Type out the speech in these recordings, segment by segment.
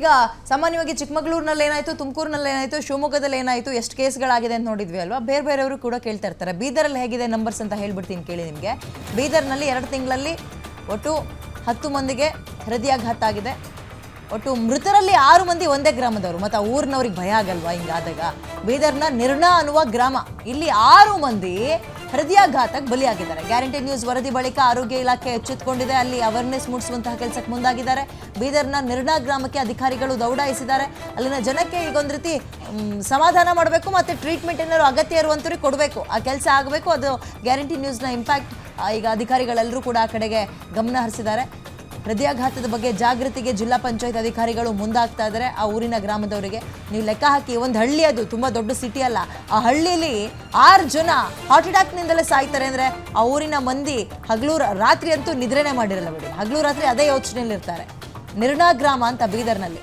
ಈಗ ಸಾಮಾನ್ಯವಾಗಿ ಚಿಕ್ಕಮಗಳೂರಿನಲ್ಲಿ ಏನಾಯ್ತು, ತುಮಕೂರಿನಲ್ಲಿ ಏನಾಯ್ತು, ಶಿವಮೊಗ್ಗದಲ್ಲಿ ಏನಾಯ್ತು, ಎಷ್ಟು ಕೇಸ್ಗಳಾಗಿದೆ ಅಂತ ನೋಡಿದ್ವಿ ಅಲ್ವಾ? ಬೇರೆ ಬೇರೆಯವರು ಕೂಡ ಕೇಳ್ತಾ ಇರ್ತಾರೆ. ಬೀದರಲ್ಲಿ ಹೇಗಿದೆ ನಂಬರ್ಸ್ ಅಂತ ಹೇಳ್ಬಿಡ್ತೀನಿ ಕೇಳಿ ನಿಮಗೆ. ಬೀದರ್ನಲ್ಲಿ ಎರಡು ತಿಂಗಳಲ್ಲಿ ಒಟ್ಟು ಹತ್ತು ಮಂದಿಗೆ ಹೃದಯಾಘಾತ ಆಗಿದೆ. ಒಟ್ಟು ಮೃತರಲ್ಲಿ ಆರು ಮಂದಿ ಒಂದೇ ಗ್ರಾಮದವರು. ಮತ್ತು ಆ ಊರಿನವ್ರಿಗೆ ಭಯ ಆಗಲ್ವಾ ಹಿಂಗಾದಾಗ? ಬೀದರ್ನ ನಿರ್ಣಾ ಅನ್ನುವ ಗ್ರಾಮ. ಇಲ್ಲಿ ಆರು ಮಂದಿ ಹೃದಯಾಘಾತಕ್ಕೆ ಬಲಿಯಾಗಿದ್ದಾರೆ. ಗ್ಯಾರಂಟಿ ನ್ಯೂಸ್ ವರದಿ ಬಳಿಕ ಆರೋಗ್ಯ ಇಲಾಖೆ ಎಚ್ಚೆತ್ತುಕೊಂಡಿದೆ. ಅಲ್ಲಿ ಅವೇರ್ನೆಸ್ ಮೂಡಿಸುವಂತಹ ಕೆಲಸಕ್ಕೆ ಮುಂದಾಗಿದ್ದಾರೆ. ಬೀದರ್ನ ನಿರ್ಣಾ ಗ್ರಾಮಕ್ಕೆ ಅಧಿಕಾರಿಗಳು ದೌಡಾಯಿಸಿದ್ದಾರೆ. ಅಲ್ಲಿನ ಜನಕ್ಕೆ ಈಗ ಒಂದು ರೀತಿ ಸಮಾಧಾನ ಮಾಡಬೇಕು ಮತ್ತು ಟ್ರೀಟ್ಮೆಂಟ್ ಏನಾದ್ರು ಅಗತ್ಯ ಇರುವಂಥವ್ರಿಗೆ ಕೊಡಬೇಕು. ಆ ಕೆಲಸ ಆಗಬೇಕು. ಅದು ಗ್ಯಾರಂಟಿ ನ್ಯೂಸ್ನ ಇಂಪ್ಯಾಕ್ಟ್ ಈಗ ಅಧಿಕಾರಿಗಳೆಲ್ಲರೂ ಕೂಡ ಆ ಕಡೆಗೆ ಗಮನ ಹರಿಸಿದ್ದಾರೆ. ಹೃದಯಾಘಾತದ ಬಗ್ಗೆ ಜಾಗೃತಿಗೆ ಜಿಲ್ಲಾ ಪಂಚಾಯತ್ ಅಧಿಕಾರಿಗಳು ಮುಂದಾಗ್ತಾ ಇದ್ದಾರೆ. ಆ ಊರಿನ ಗ್ರಾಮದವರಿಗೆ ನೀವು ಲೆಕ್ಕ ಹಾಕಿ, ಒಂದು ಹಳ್ಳಿ ಅದು, ತುಂಬ ದೊಡ್ಡ ಸಿಟಿ ಅಲ್ಲ. ಆ ಹಳ್ಳಿಯಲ್ಲಿ ಆರು ಜನ ಹಾರ್ಟ್ ಅಟ್ಯಾಕ್ನಿಂದಲೇ ಸಾಯ್ತಾರೆ ಅಂದರೆ ಆ ಊರಿನ ಮಂದಿ ಹಗಲು ರಾತ್ರಿ ಅಂತೂ ನಿದ್ರೆನೇ ಮಾಡಿರಲ್ಲ ಬಿಡಿ. ಹಗಲು ರಾತ್ರಿ ಅದೇ ಯೋಚನೆಯಲ್ಲಿ ಇರ್ತಾರೆ. ನಿರ್ಣಾ ಗ್ರಾಮ ಅಂತ ಬೀದರ್ನಲ್ಲಿ.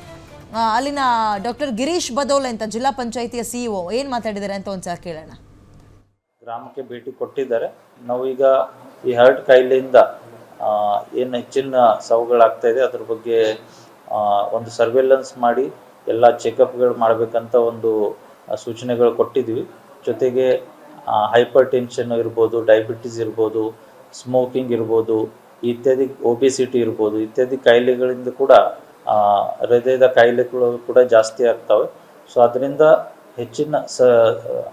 ಅಲ್ಲಿನ ಡಾಕ್ಟರ್ ಗಿರೀಶ್ ಬದೋಲ್ ಅಂತ ಜಿಲ್ಲಾ ಪಂಚಾಯಿತಿಯ ಸಿಇಒ ಏನು ಮಾತಾಡಿದ್ದಾರೆ ಅಂತ ಒಂದ್ಸಲ ಕೇಳೋಣ. ಗ್ರಾಮಕ್ಕೆ ಭೇಟಿ ಕೊಟ್ಟಿದ್ದಾರೆ. ನಾವೀಗ ಈ ಹರ್ಟ್ ಕಾಯಿಲೆಯಿಂದ ಏನು ಹೆಚ್ಚಿನ ಸಾವುಗಳಾಗ್ತಾ ಇದೆ, ಅದ್ರ ಬಗ್ಗೆ ಒಂದು ಸರ್ವೆಲೆನ್ಸ್ ಮಾಡಿ, ಎಲ್ಲ ಚೆಕಪ್ಗಳು ಮಾಡಬೇಕಂತ ಒಂದು ಸೂಚನೆಗಳು ಕೊಟ್ಟಿದ್ವಿ. ಜೊತೆಗೆ ಹೈಪರ್ ಟೆನ್ಷನ್ ಇರ್ಬೋದು ಡಯಾಬಿಟಿಸ್ ಇರ್ಬೋದು ಸ್ಮೋಕಿಂಗ್ ಇರ್ಬೋದು, ಇತ್ಯಾದಿ ಒಬಿಸಿಟಿ ಇರ್ಬೋದು, ಇತ್ಯಾದಿ ಕಾಯಿಲೆಗಳಿಂದ ಕೂಡ ಹೃದಯದ ಕಾಯಿಲೆಗಳು ಕೂಡ ಜಾಸ್ತಿ ಆಗ್ತವೆ. ಸೊ ಅದರಿಂದ ಹೆಚ್ಚಿನ ಸ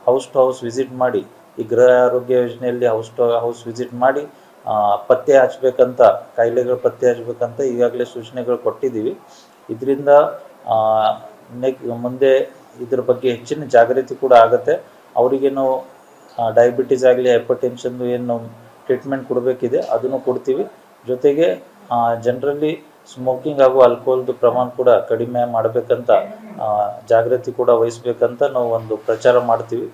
ಹೌಸ್ ಟು ಹೌಸ್ ವಿಸಿಟ್ ಮಾಡಿ, ಈ ಗೃಹ ಆರೋಗ್ಯ ಯೋಜನೆಯಲ್ಲಿ ಹೌಸ್ ಟು ಹೌಸ್ ವಿಸಿಟ್ ಮಾಡಿ ಪತ್ತೆ ಹಚ್ಚಬೇಕಂತ ಕಾಯಿಲೆಗಳು ಪತ್ತೆ ಹಚ್ಚಬೇಕಂತ ಈಗಾಗಲೇ ಸೂಚನೆಗಳು ಕೊಟ್ಟಿದ್ದೀವಿ. ಇದರಿಂದ ನೆಕ್, ಮುಂದೆ ಇದ್ರ ಬಗ್ಗೆ ಹೆಚ್ಚಿನ ಜಾಗೃತಿ ಕೂಡ ಆಗುತ್ತೆ. ಅವರಿಗೇನು ಡಯಾಬಿಟೀಸ್ ಆಗಲಿ ಹೈಪರ್ ಟೆನ್ಷನ್ದು ಏನು ಟ್ರೀಟ್ಮೆಂಟ್ ಕೊಡಬೇಕಿದೆ, ಅದನ್ನು ಕೊಡ್ತೀವಿ. ಜೊತೆಗೆ ಜನರಲ್ಲಿ ಸ್ಮೋಕಿಂಗ್ ಹಾಗೂ ಆಲ್ಕೋಹಾಲ್ದು ಪ್ರಮಾಣ ಕೂಡ ಕಡಿಮೆ ಮಾಡಬೇಕಂತ ಜಾಗೃತಿ ಕೂಡ ವಹಿಸ್ಬೇಕಂತ ನಾವು ಒಂದು ಪ್ರಚಾರ ಮಾಡ್ತೀವಿ.